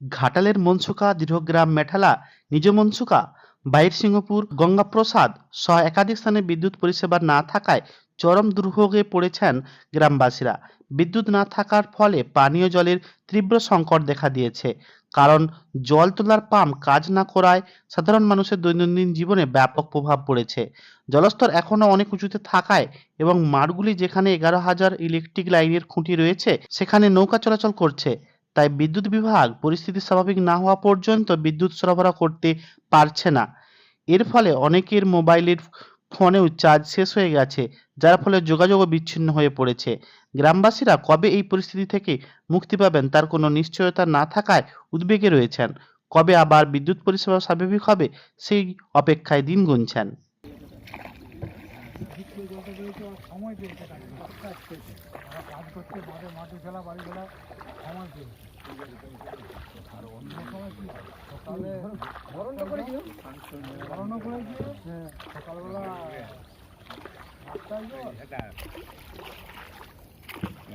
ঘাটালের মনসুকা দীর্ঘগ্রাম মেঠালা, নিজ মনসুকা বাইরসিংহপুর গঙ্গাপ্রসাদ সহ একাধিক স্থানে বিদ্যুৎ পরিষেবা না থাকায় চরম দুর্ভোগে পড়েছেন গ্রামবাসীরা। বিদ্যুৎ না থাকার ফলে পানীয় জলের তীব্র সংকট দেখা দিয়েছে। কারণ জল তোলার পাম্প কাজ না করায় সাধারণ মানুষের দৈনন্দিন জীবনে ব্যাপক প্রভাব পড়েছে। জলস্তর এখনও অনেক উঁচুতে থাকায় এবং মাঠগুলি যেখানে এগারো হাজার ইলেকট্রিক লাইনের খুঁটি রয়েছে, সেখানে নৌকা চলাচল করছে। তাই বিদ্যুৎ বিভাগ পরিস্থিতি স্বাভাবিক না হওয়া পর্যন্ত বিদ্যুৎ সরবরাহ করতে পারছে না। এর ফলে অনেকের মোবাইলের ফোনেও চার্জ শেষ হয়ে গেছে, যার ফলে যোগাযোগও বিচ্ছিন্ন হয়ে পড়েছে। গ্রামবাসীরা কবে এই পরিস্থিতি থেকে মুক্তি পাবেন তার কোনো নিশ্চয়তা না থাকায় উদ্বেগে রয়েছেন। কবে আবার বিদ্যুৎ পরিষেবা স্বাভাবিক হবে সেই অপেক্ষায় দিন গুনছেন। সময় পেয়েছে কাজ করতে তারা কাজ করতে মাঠে মাঠে খেলা বাড়ি খেলা সময় পেয়েছে। আর অন্য সময় কি? সকালে বরণও করেছিল হ্যাঁ সকালবেলা আটটায়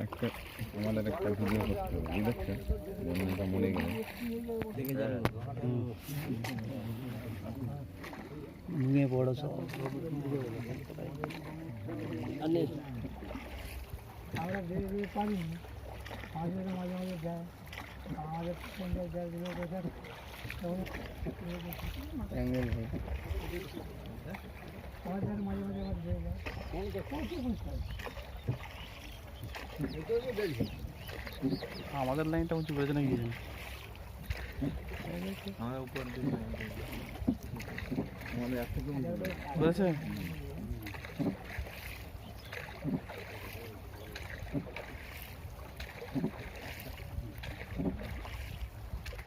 একটা আমাদের একটা ভিডিও করতে হবে বুঝেছেন বন্ধুটা গেল। সব আমরা বেরিয়ে বেরিয়ে পারিনি মাঝে মাঝে মাঝে মাঝে যায় আমাদের পঞ্চায়েত যায় দিলে কোথায় তখন আমাদের মাঝে মাঝে আবার দিয়ে যায় প্রচুর পরিষ্কার আমাদের লাইনটা উঁচু করেছে নাকি আমাদের একটা করেছে